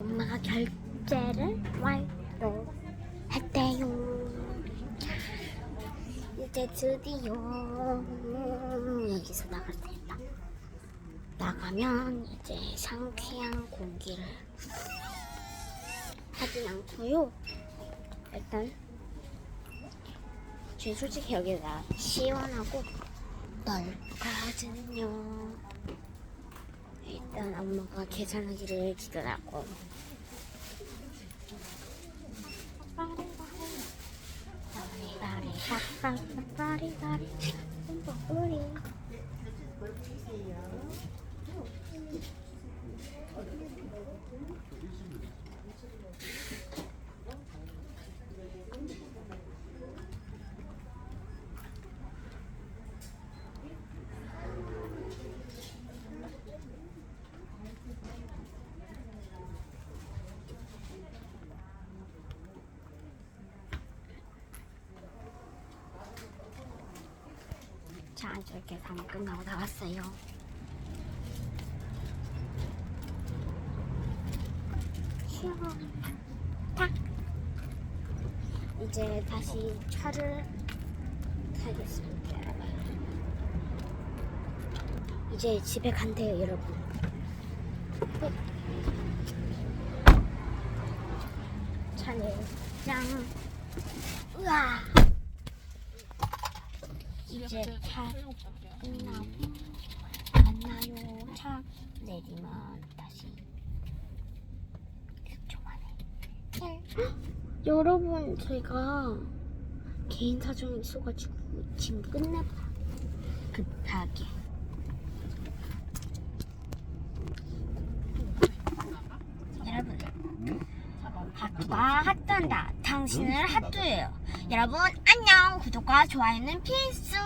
엄마가 결제를 완료했대요. 이제 드디어 여기서 나갈 때다. 나가면 이제 상쾌한 공기를 하진 않고요. 일단 제 솔직히 여기가 시원하고 넓거든요. 일단 엄마가 계산하기를 기다렸고 우리 자 이제 계산 끝나고 나왔어요. 이제 다시 차를 타겠습니다. 이제 집에 간대요, 여러분. 어. 차는 짱. 우와. 이제 차 끝나고 만나요. 차 내리면 다시 10초 만에. 여러분 제가 개인 사정이 있어가지고 지금 끝내봐. 급하게. 여러분 핫도가 핫도한다. 당신을 핫도예요. 여러분 안녕. 구독과 좋아요는 필수.